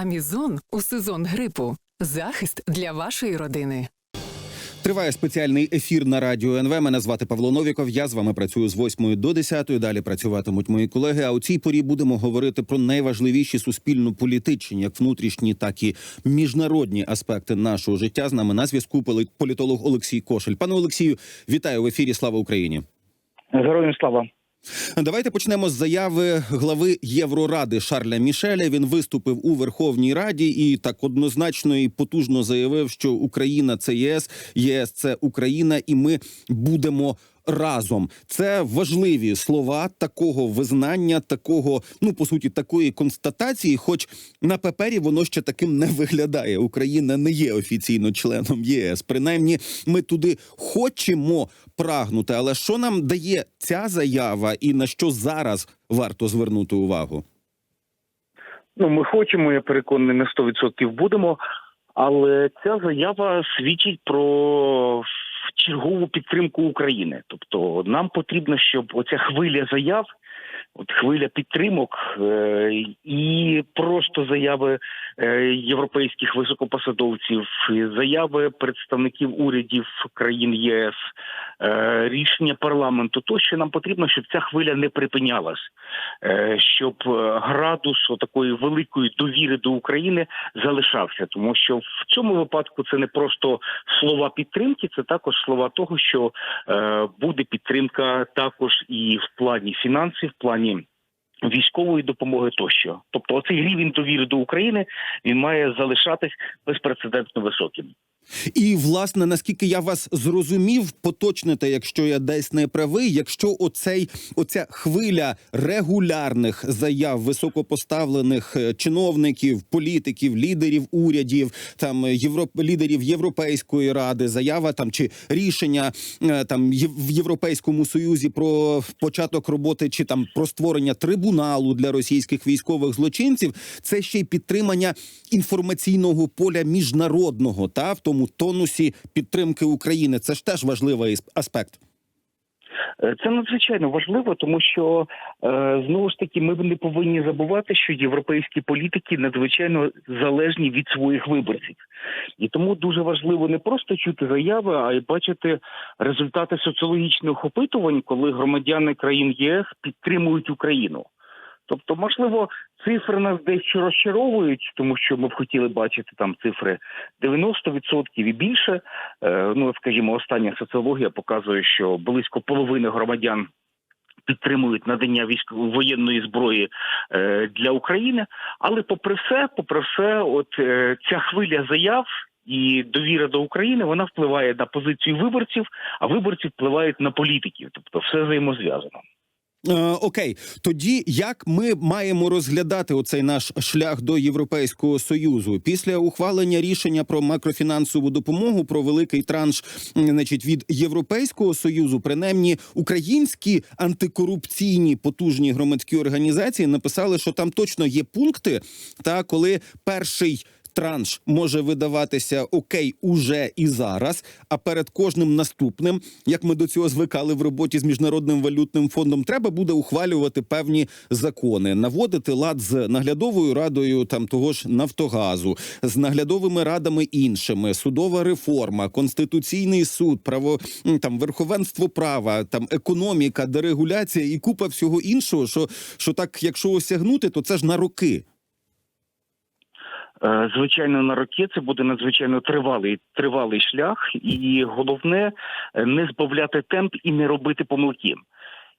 Амізон у сезон грипу. Захист для вашої родини. Триває спеціальний ефір на радіо НВ. Мене звати Павло Новіков. Я з вами працюю з 8 до 10. Далі працюватимуть мої колеги. А у цій порі будемо говорити про найважливіші суспільно-політичні, як внутрішні, так і міжнародні аспекти нашого життя. З нами на зв'язку полі- політолог Олексій Кошель. Пане Олексію, вітаю в ефірі. Слава Україні. Героям слава. Давайте почнемо з заяви глави Євроради Шарля Мішеля. Він виступив у Верховній Раді і так однозначно і потужно заявив, що Україна це ЄС, ЄС це Україна, і ми будемо. Разом це важливі слова такого визнання, такого, ну по суті, такої констатації. Хоч на папері воно ще таким не виглядає. Україна не є офіційно членом ЄС. Принаймні, ми туди хочемо прагнути. Але що нам дає ця заява, і на що зараз варто звернути увагу? Ну, ми хочемо, я переконаний, на 100% будемо. Але ця заява свідчить про чергову підтримку України. Тобто, нам потрібно, щоб оця хвиля заяв, от хвиля підтримок е, і просто заяви е, європейських високопосадовців, заяви представників урядів країн ЄС, е, рішення парламенту, то що нам потрібно, щоб ця хвиля не припинялась, щоб градус такої великої довіри до України залишався, тому що в цьому випадку це не просто слова підтримки, це також слова того, що буде підтримка також і в плані фінансів, в плані. Військової допомоги тощо, тобто оцей рівень довіри до України він має залишатись безпрецедентно високим. І власне, наскільки я вас зрозумів, поточните, якщо я десь не правий, якщо оцей оця хвиля регулярних заяв високопоставлених е, чиновників, політиків, лідерів урядів, там е, європ... лідерів Європейської ради, заява там чи рішення е, там в Європейському Союзі про початок роботи чи там про створення трибуналу для російських військових злочинців, це ще й підтримання інформаційного поля міжнародного та в тому тонусі підтримки України. Це ж теж важливий аспект. Е, Це надзвичайно важливо, тому що е, знову ж таки ми не повинні забувати, що європейські політики надзвичайно залежні від своїх виборців, і тому дуже важливо не просто чути заяви, а й бачити результати соціологічних опитувань, коли громадяни країн ЄС підтримують Україну. Тобто, можливо, цифри нас дещо розчаровують, тому що ми б хотіли бачити там цифри 90% і більше. Е, Ну, скажімо, остання соціологія показує, що близько половини громадян підтримують надання військової воєнної зброї е, для України. Але, попри все, попри все, от е, ця хвиля заяв. І довіра до України вона впливає на позицію виборців, а виборці впливають на політиків. Тобто все взаємозв'язано. Е, окей, тоді як ми маємо розглядати оцей наш шлях до Європейського союзу після ухвалення рішення про макрофінансову допомогу про великий транш, значить, від Європейського союзу, принаймні українські антикорупційні потужні громадські організації написали, що там точно є пункти, та коли перший. Транш може видаватися окей уже і зараз. А перед кожним наступним, як ми до цього звикали в роботі з міжнародним валютним фондом, треба буде ухвалювати певні закони, наводити лад з наглядовою радою там того ж Нафтогазу, з наглядовими радами іншими, судова реформа, конституційний суд, право там верховенство права, там економіка, дерегуляція і купа всього іншого. Що, що так, якщо осягнути, то це ж на роки. Е, Звичайно, на роки це буде надзвичайно тривалий тривалий шлях, і головне е, не збавляти темп і не робити помилки.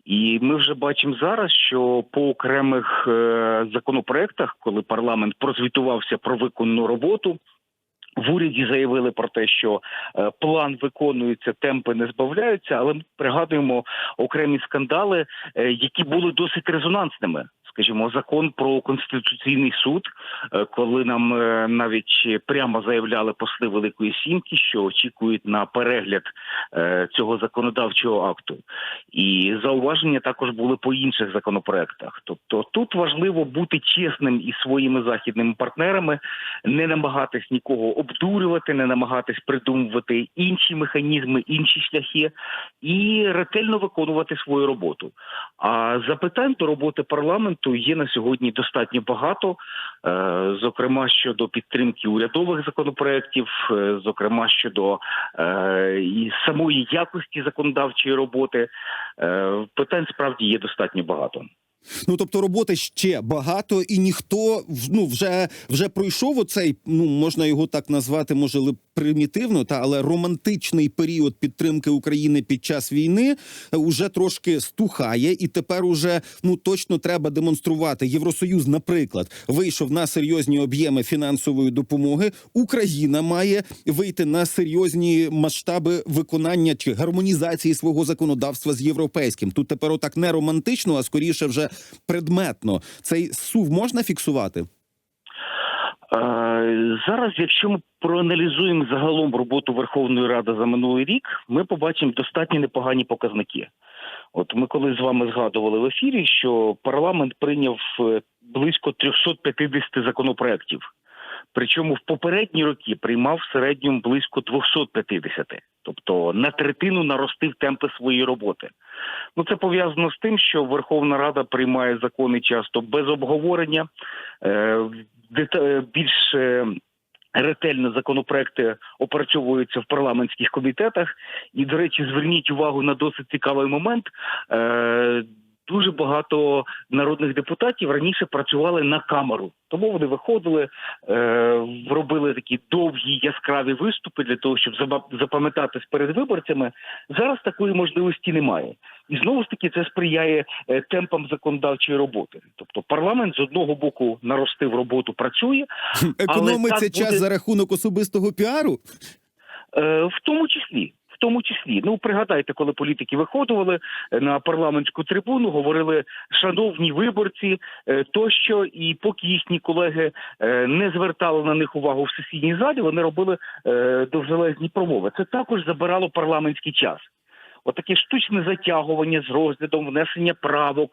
І ми вже бачимо зараз, що по окремих е, законопроектах, коли парламент прозвітувався про виконану роботу. В уряді заявили про те, що план виконується, темпи не збавляються, але ми пригадуємо окремі скандали, які були досить резонансними. Скажімо, закон про конституційний суд, е, коли нам е, навіть прямо заявляли посли Великої Сімки, що очікують на перегляд е, цього законодавчого акту, і зауваження також були по інших законопроектах. Тобто тут важливо бути чесним із своїми західними партнерами, не намагатись нікого обдурювати, не намагатись придумувати інші механізми, інші шляхи і ретельно виконувати свою роботу. А запитань до роботи парламенту законопроекту є на сьогодні достатньо багато, е, зокрема щодо підтримки урядових законопроєктів, е, зокрема щодо е, самої якості законодавчої роботи. Питань справді є достатньо багато. Ну тобто роботи ще багато, і ніхто ну вже вже пройшов оцей, ну можна його так назвати, може ли примітивно, та але романтичний період підтримки України під час війни е, уже трошки стухає, і тепер уже ну точно треба демонструвати. Євросоюз, наприклад, вийшов на серйозні об'єми фінансової допомоги. Україна має вийти на серйозні масштаби виконання чи гармонізації свого законодавства з європейським. Тут тепер отак не романтично, а скоріше вже предметно. Цей сув можна фіксувати? Е, Зараз, якщо ми проаналізуємо загалом роботу Верховної Ради за минулий рік, ми побачимо достатньо непогані показники. От ми коли з вами згадували в ефірі, що парламент прийняв е, близько 350 законопроєктів. Причому в попередні роки приймав в середньому близько 250. Тобто на третину наростив темпи своєї роботи. Ну це пов'язано з тим, що Верховна Рада приймає закони часто без обговорення, е, е, більш е, ретельно законопроекти опрацьовуються в парламентських комітетах. І, до речі, зверніть увагу на досить цікавий момент. Дуже багато народних депутатів раніше працювали на камеру, тому вони виходили, е, робили такі довгі яскраві виступи для того, щоб запам'ятатись перед виборцями. Зараз такої можливості немає, і знову ж таки це сприяє е, темпам законодавчої роботи. Тобто парламент з одного боку наростив роботу, працює, Економиться час буде- за рахунок особистого піару. Е, в тому числі. Тому числі, ну пригадайте, коли політики виходили е, на парламентську трибуну, говорили шановні виборці е, тощо, і поки їхні колеги е, не звертали на них увагу в сесійній залі, вони робили довжелезні промови. Це також забирало парламентський час. Отаке штучне затягування з розглядом, внесення правок,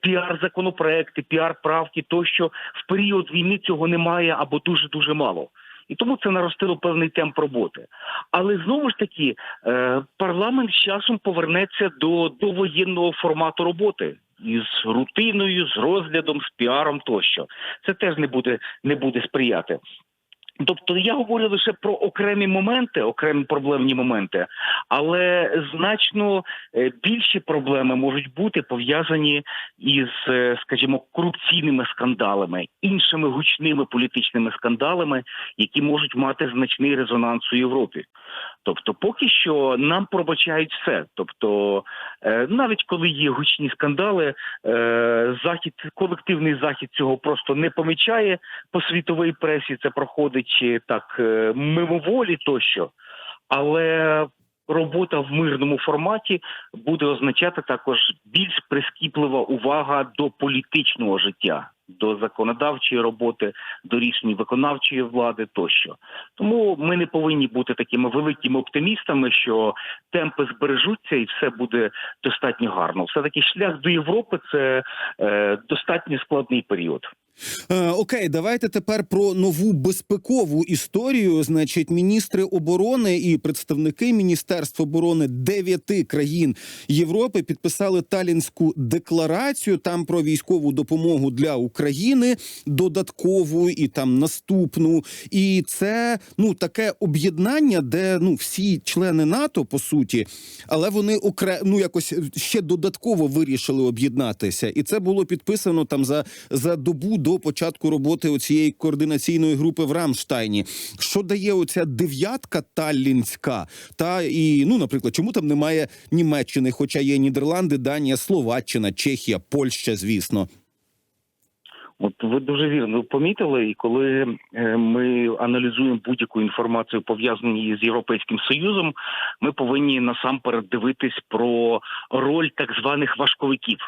піар законопроекти, піар правки, тощо в період війни цього немає або дуже дуже мало. І тому це наростило певний темп роботи. Але знову ж таки, е, парламент з часом повернеться до, до воєнного формату роботи із рутиною, з розглядом, з піаром тощо. Це теж не буде, не буде сприяти. Тобто я говорю лише про окремі моменти, окремі проблемні моменти, але значно е, більші проблеми можуть бути пов'язані із, е, скажімо, корупційними скандалами, іншими гучними політичними скандалами, які можуть мати значний резонанс у Європі. Тобто, поки що нам пробачають все. Тобто, е, навіть коли є гучні скандали, е, захід, колективний захід цього просто не помічає по світовій пресі. Це проходить так е, мимоволі тощо, але робота в мирному форматі буде означати також більш прискіплива увага до політичного життя, до законодавчої роботи, до рішень виконавчої влади тощо. Тому ми не повинні бути такими великими оптимістами, що темпи збережуться і все буде достатньо гарно. Все таки шлях до Європи це е, достатньо складний період. Е, окей, давайте тепер про нову безпекову історію. Значить, міністри оборони і представники Міністерства оборони дев'яти країн Європи підписали Талінську декларацію там про військову допомогу для України, додаткову і там наступну. І це ну таке об'єднання, де ну всі члени НАТО по суті, але вони окре... ну, якось ще додатково вирішили об'єднатися, і це було підписано там за, за добу до початку роботи оцієї координаційної групи в Рамштайні. Що дає оця дев'ятка таллінська? Та і ну, наприклад, чому там немає Німеччини, хоча є Нідерланди, Данія, Словаччина, Чехія, Польща, звісно. От ви дуже вірно помітили, і коли е, ми аналізуємо будь-яку інформацію пов'язану з європейським союзом, ми повинні насамперед дивитись про роль так званих важковиків.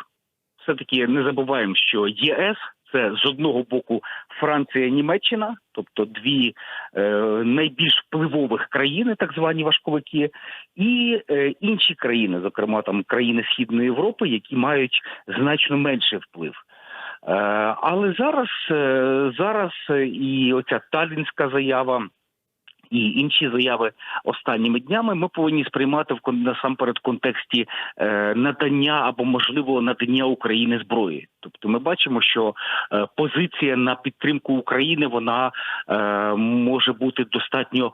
Все таки не забуваємо, що ЄС це з одного боку Франція, Німеччина, тобто дві е, найбільш впливових країни, так звані важковики, і е, інші країни, зокрема там країни Східної Європи, які мають значно менший вплив. Е, Але зараз, е, зараз і оця талінська заява, і інші заяви останніми днями, ми повинні сприймати в насамперед контексті е, надання або можливо надання України зброї. Тобто, ми бачимо, що е, позиція на підтримку України вона е, може бути достатньо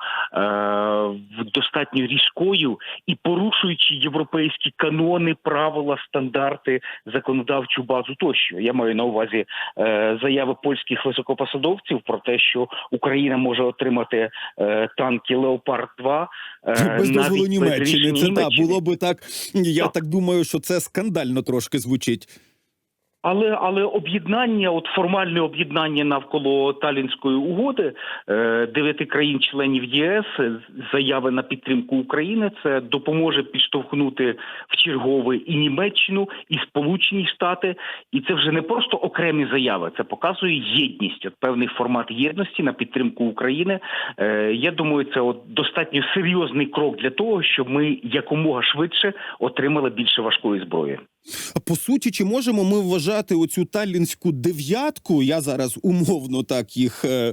достатньо різкою і порушуючи європейські канони, правила, стандарти, законодавчу базу тощо. Я маю на увазі заяви польських високопосадовців про те, що Україна може отримати танки Леопард 2 е, без дозволу Німеччини. Це так, Німеччини. було би так. Я так думаю, що це скандально трошки звучить. Але але об'єднання, от формальне об'єднання навколо Талінської угоди е, дев'яти країн-членів ЄС, заяви на підтримку України, це допоможе підштовхнути в чергове і Німеччину, і Сполучені Штати, і це вже не просто окремі заяви, це показує єдність, от певний формат єдності на підтримку України. Е, я думаю, це от достатньо серйозний крок для того, щоб ми якомога швидше отримали більше важкої зброї. По суті, чи можемо ми вважати оцю талінську дев'ятку? Я зараз умовно так їх е,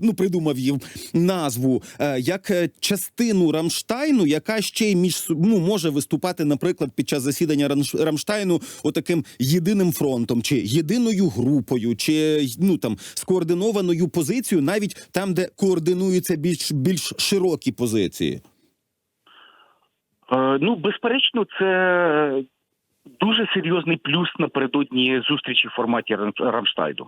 ну, придумав їм назву е, як е, частину Рамштайну, яка ще й між ну, може виступати, наприклад, під час засідання Рамштайну отаким єдиним фронтом, чи єдиною групою, чи ну там скоординованою позицією, навіть там, де координуються більш більш широкі позиції. Ну, безперечно, це дуже серйозний плюс напередодні зустрічі в форматі Рам- Рамштайду.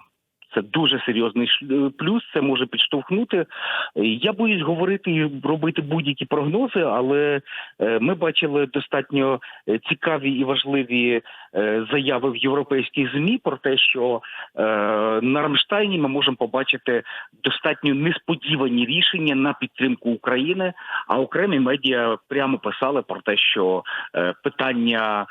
Це дуже серйозний е, плюс. Це може підштовхнути. Я боюсь говорити і робити будь-які прогнози, але е, ми бачили достатньо е, цікаві і важливі заяви в європейських змі про те, що на Рамштайні ми можемо побачити достатньо несподівані рішення на підтримку України. А окремі медіа прямо писали про те, що питання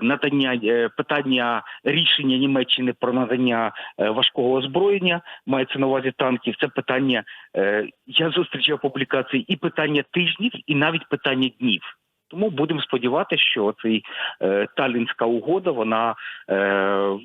надання питання рішення Німеччини про надання е, важкого озброєння мається на увазі танків. Це питання. Е, я зустрічав публікації і питання тижнів, і навіть питання днів. Тому будемо сподіватися, що цей е, Талінська угода вона е,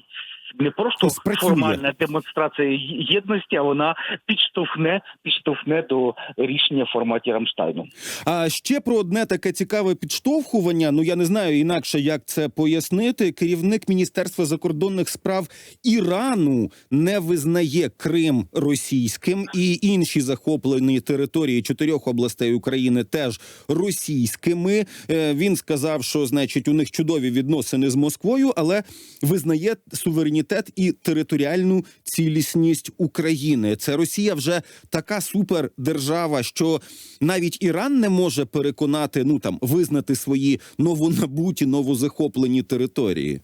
не просто формальна демонстрація єдності, а вона підштовхне підштовхне до рішення в форматі Рамштайну. А ще про одне таке цікаве підштовхування. Ну я не знаю інакше, як це пояснити. Керівник міністерства закордонних справ Ірану не визнає Крим російським і інші захоплені території чотирьох областей України теж російськими. Е, Він сказав, що значить у них чудові відносини з Москвою, але визнає суверенітет і територіальну цілісність України. Це Росія вже така супердержава, що навіть Іран не може переконати, ну там визнати свої новонабуті, новозахоплені території.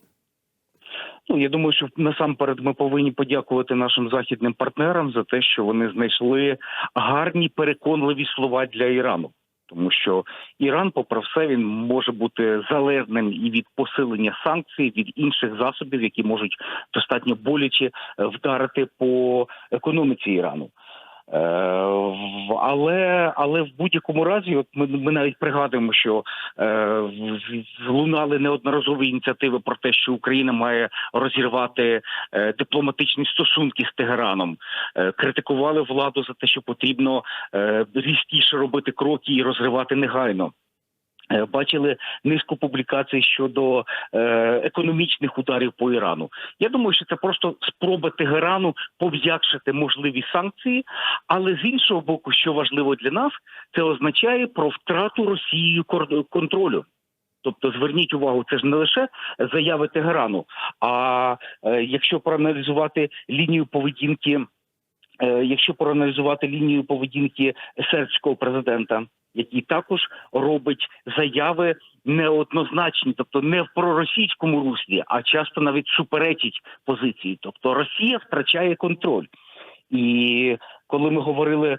Ну я думаю, що насамперед ми повинні подякувати нашим західним партнерам за те, що вони знайшли гарні переконливі слова для Ірану. Тому що Іран, попри все, він може бути залежним і від посилення санкцій, від інших засобів, які можуть достатньо боляче вдарити по економіці Ірану. Е, але але в будь-якому разі, от ми, ми навіть пригадуємо, що е, лунали неодноразові ініціативи про те, що Україна має розірвати е, дипломатичні стосунки з Тегераном, е, критикували владу за те, що потрібно е, різкіше робити кроки і розривати негайно. Е, Бачили низку публікацій щодо е, економічних ударів по Ірану. Я думаю, що це просто спроба Тегерану пов'якшити можливі санкції, але з іншого боку, що важливо для нас, це означає про втрату Росією контролю. Тобто, зверніть увагу, це ж не лише заяви Тегерану. А е, якщо проаналізувати лінію поведінки, якщо проаналізувати лінію поведінки сербського президента, який також робить заяви неоднозначні, тобто не в проросійському руслі, а часто навіть суперечить позиції. Тобто Росія втрачає контроль. І коли ми говорили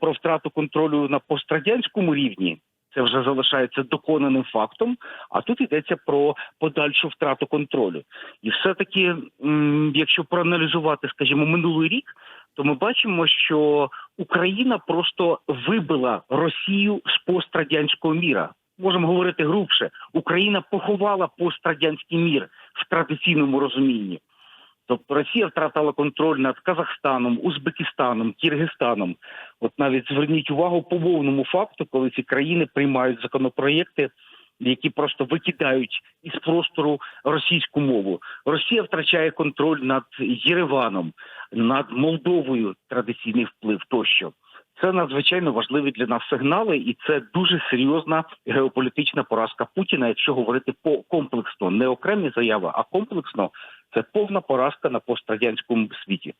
про втрату контролю на пострадянському рівні, це вже залишається доконаним фактом. А тут йдеться про подальшу втрату контролю. І все-таки, якщо проаналізувати, скажімо, минулий рік, то ми бачимо, що Україна просто вибила Росію з пострадянського міра. Можемо говорити грубше. Україна поховала пострадянський мір в традиційному розумінні. Тобто Росія втратила контроль над Казахстаном, Узбекистаном, Киргизстаном. От навіть зверніть увагу по повному факту, коли ці країни приймають законопроєкти, які просто викидають із простору російську мову. Росія втрачає контроль над Єреваном, над Молдовою традиційний вплив тощо. Це надзвичайно важливі для нас сигнали, і це дуже серйозна геополітична поразка Путіна, якщо говорити по комплексно, не окремі заяви, а комплексно. Це повна поразка на пострадянському світі.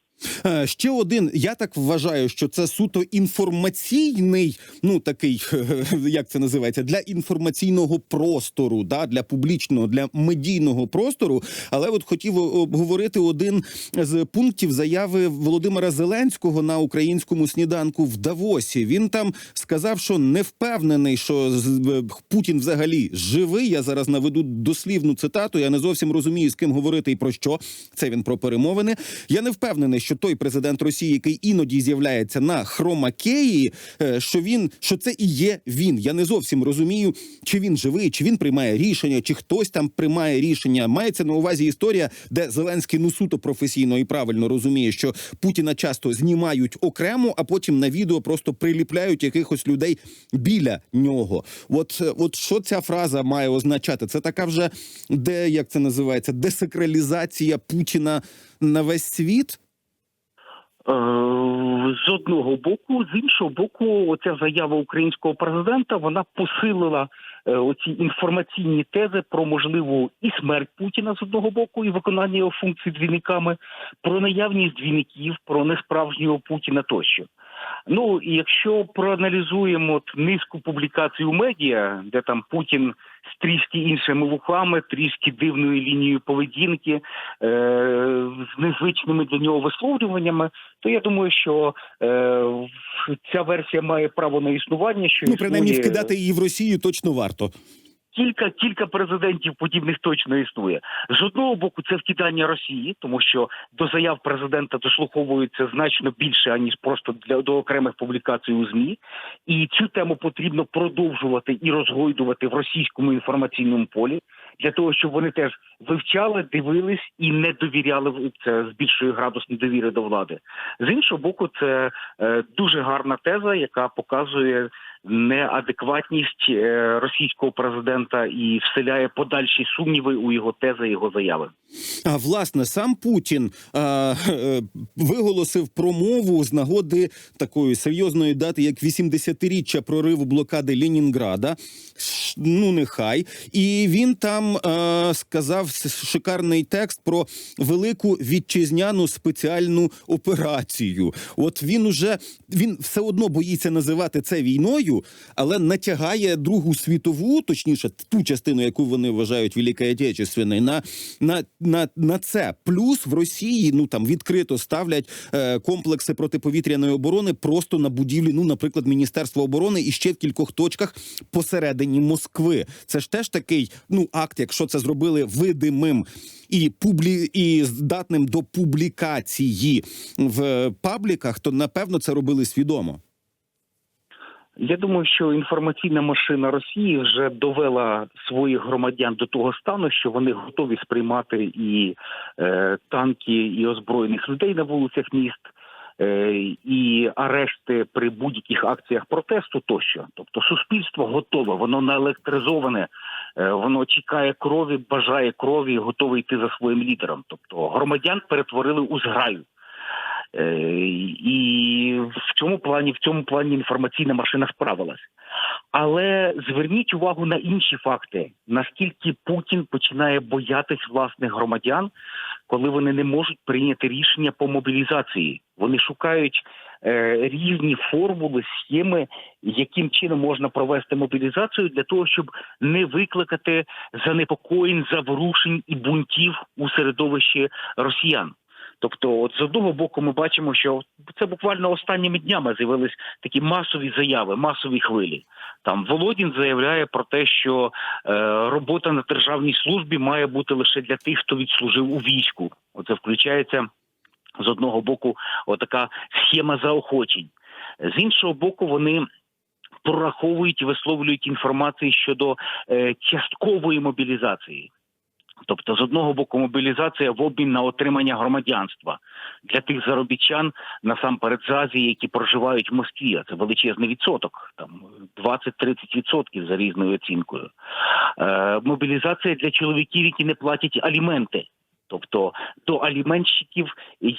Е, Ще один, я так вважаю, що це суто інформаційний, ну такий, як це називається, для інформаційного простору, да, для публічного, для медійного простору. Але от хотів обговорити один з пунктів заяви Володимира Зеленського на українському сніданку в Давосі. Він там сказав, що не впевнений, що е, Путін взагалі живий. Я зараз наведу дослівну цитату. Я не зовсім розумію, з ким говорити і про що. Це він про перемовини. Я не впевнений, що той президент Росії, який іноді з'являється на хромакеї, е, що він що це і є він. Я не зовсім розумію, чи він живий, чи він приймає рішення, чи хтось там приймає рішення. Мається на увазі історія, де Зеленський ну суто професійно і правильно розуміє, що Путіна часто знімають окремо, а потім на відео просто приліпляють якихось людей біля нього. От, е, от що ця фраза має означати? Це така вже де як це називається десакралізація Путіна на весь світ. Е, З одного боку, з іншого боку, оця заява українського президента вона посилила е, оці інформаційні тези про можливу і смерть Путіна з одного боку, і виконання його функцій двійниками, про наявність двійників, про несправжнього Путіна тощо. Ну і якщо проаналізуємо от низку публікацій у медіа, де там Путін з трішки іншими вухами, трішки дивною лінією поведінки, е, з незвичними для нього висловлюваннями, то я думаю, що е, ця версія має право на існування. Що Ну принаймні вкидати її в Росію точно варто. Кілька кілька президентів подібних точно існує. З одного боку, це вкидання Росії, тому що до заяв президента дослуховується значно більше аніж просто для до окремих публікацій у змі, і цю тему потрібно продовжувати і розгойдувати в російському інформаційному полі для того, щоб вони теж вивчали, дивились і не довіряли це збільшує градус недовіри до влади. З іншого боку, це е, дуже гарна теза, яка показує неадекватність е, російського президента і вселяє подальші сумніви у його тези, його заяви. А власне сам Путін а, е, виголосив промову з нагоди такої серйозної дати, як 80-річчя прориву блокади Ленінграда. Ш- Ну нехай, і він там е, сказав шикарний текст про велику вітчизняну спеціальну операцію. От він уже він все одно боїться називати це війною, але натягає Другу світову, точніше, ту частину, яку вони вважають Великою Отечественною, на, на, на, на це. Плюс в Росії ну там відкрито ставлять е, комплекси протиповітряної оборони просто на будівлі, ну, наприклад, Міністерства оборони і ще в кількох точках посередині Москви. Це ж теж такий ну акт, якщо це зробили видимим і публі і здатним до публікації в пабліках, то напевно це робили свідомо. Я думаю, що інформаційна машина Росії вже довела своїх громадян до того стану, що вони готові сприймати і е, танки, і озброєних людей на вулицях міст, е, і арешти при будь-яких акціях протесту тощо. Тобто суспільство готове, воно наелектризоване, е, воно чекає крові, бажає крові, готове йти за своїм лідером. Тобто громадян перетворили у зграю. Е, І в цьому плані, в цьому плані інформаційна машина справилась. Але зверніть увагу на інші факти: наскільки Путін починає боятись власних громадян, коли вони не можуть прийняти рішення по мобілізації. Вони шукають е, різні формули, схеми, яким чином можна провести мобілізацію для того, щоб не викликати занепокоєнь, заворушень і бунтів у середовищі росіян. Тобто, от з одного боку, ми бачимо, що це буквально останніми днями з'явились такі масові заяви, масові хвилі. Там Володін заявляє про те, що е, робота на державній службі має бути лише для тих, хто відслужив у війську. Оце включається з одного боку, отака схема заохочень. З іншого боку, вони прораховують і висловлюють інформацію щодо е, часткової мобілізації. Тобто, з одного боку, мобілізація в обмін на отримання громадянства для тих заробітчан насамперед з Азії, які проживають в Москві. А це величезний відсоток, там 20-30 відсотків за різною оцінкою. Е, мобілізація для чоловіків, які не платять аліменти. Тобто до аліменщиків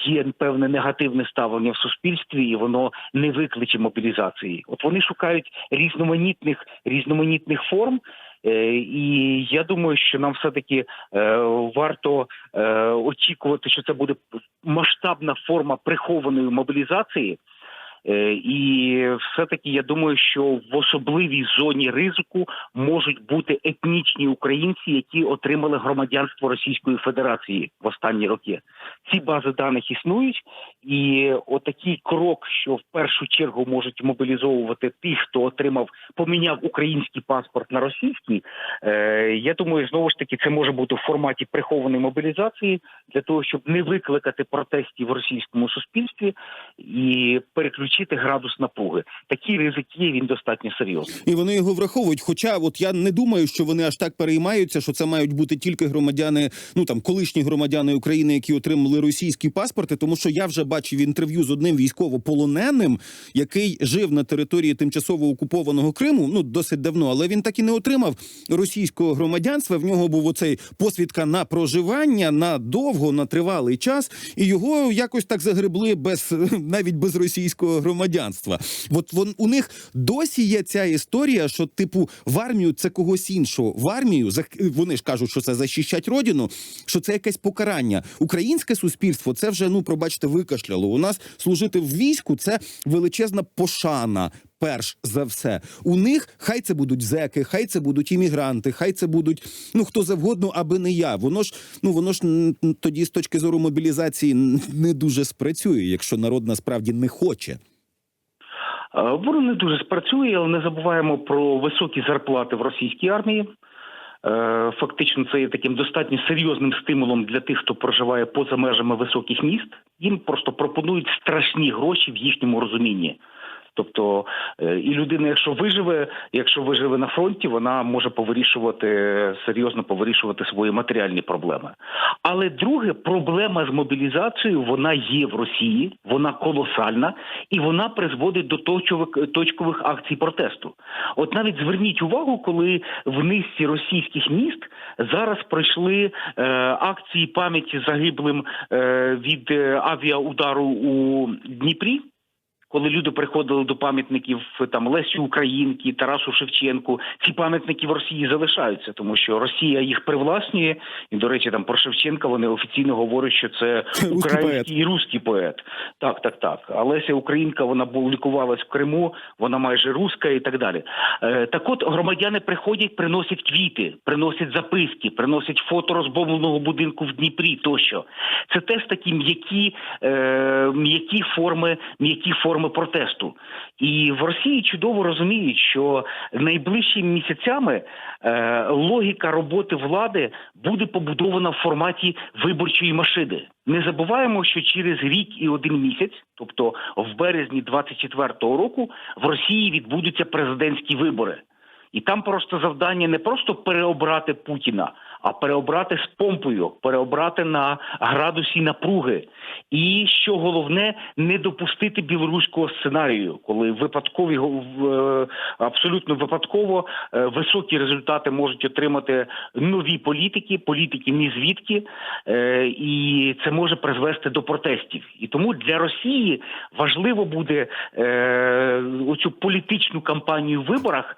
є певне негативне ставлення в суспільстві, і воно не викличе мобілізації. От вони шукають різноманітних різноманітних форм. Е, І я думаю, що нам все таки е, варто е, очікувати, що це буде масштабна форма прихованої мобілізації. Е, І все-таки я думаю, що в особливій зоні ризику можуть бути етнічні українці, які отримали громадянство Російської Федерації в останні роки. Ці бази даних існують, і отакий крок, що в першу чергу можуть мобілізовувати тих, хто отримав, поміняв український паспорт на російський. Е, Я думаю, знову ж таки, це може бути в форматі прихованої мобілізації для того, щоб не викликати протестів в російському суспільстві і переключити градус напруги. Такий ризик є, він достатньо серйозний. І вони його враховують. Хоча, от я не думаю, що вони аж так переймаються, що це мають бути тільки громадяни, ну там колишні громадяни України, які отримали російські паспорти. Тому що я вже бачив інтерв'ю з одним військовополоненим, який жив на території тимчасово окупованого Криму. Ну досить давно, але він так і не отримав російського громадянства. В нього був оцей посвідка на проживання на довго, на тривалий час, і його якось так загребли без навіть без російського громадянства. От вон у них досі є ця історія, що типу в армію це когось іншого. В армію вони ж кажуть, що це захищать родину, що це якесь покарання. Українське суспільство це вже ну пробачте, викашляло. У нас служити в війську це величезна пошана. Перш за все, у них хай це будуть зеки, хай це будуть іммігранти, хай це будуть ну хто завгодно, аби не я. Воно ж ну воно ж тоді з точки зору мобілізації не дуже спрацює, якщо народ насправді не хоче. Е, Воно не дуже спрацює, але не забуваємо про високі зарплати в російській армії. Е, Фактично, це є таким достатньо серйозним стимулом для тих, хто проживає поза межами високих міст. Їм просто пропонують страшні гроші в їхньому розумінні. Тобто, е, і людина, якщо виживе, якщо виживе на фронті, вона може повирішувати серйозно повирішувати свої матеріальні проблеми. Але друге, проблема з мобілізацією вона є в Росії, вона колосальна, і вона призводить до точкових, акцій протесту. От навіть зверніть увагу, коли в низці російських міст зараз пройшли е, акції пам'яті загиблим е, від е, авіаудару у Дніпрі. Коли люди приходили до пам'ятників там Лесі Українки, Тарасу Шевченку, ці пам'ятники в Росії залишаються, тому що Росія їх привласнює. І до речі, там про Шевченка вони офіційно говорять, що це український і русський поет. Так, так, так. А Леся Українка вона лікувалась в Криму, вона майже руська і так далі. Е, так от громадяни приходять, приносять квіти, приносять записки, приносять фото розбомбленого будинку в Дніпрі тощо. Це теж такі м'які, е, м'які форми, м'які форми протесту. І в Росії чудово розуміють, що найближчими місяцями е, логіка роботи влади буде побудована в форматі виборчої машини. Не забуваємо, що через рік і один місяць, тобто в березні 24-го року, в Росії відбудуться президентські вибори. І там просто завдання не просто переобрати Путіна, а переобрати з помпою, переобрати на градусі напруги. І що головне, не допустити білоруського сценарію, коли випадкові е, абсолютно випадково е, високі результати можуть отримати нові політики, політики ні звідки, е, і це може призвести до протестів. І тому для Росії важливо буде оцю політичну кампанію в виборах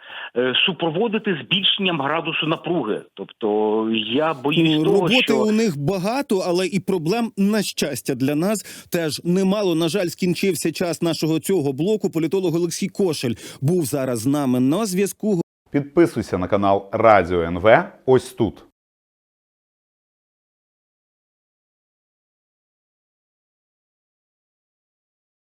супроводити збільшенням градусу напруги. Тобто я боюсь того, Роботи що у них багато, але і проблем на щастя для нас теж немало. На жаль, скінчився час нашого цього блоку. Політолог Олексій Кошель був зараз з нами на зв'язку. Підписуйся на канал Радіо НВ ось тут.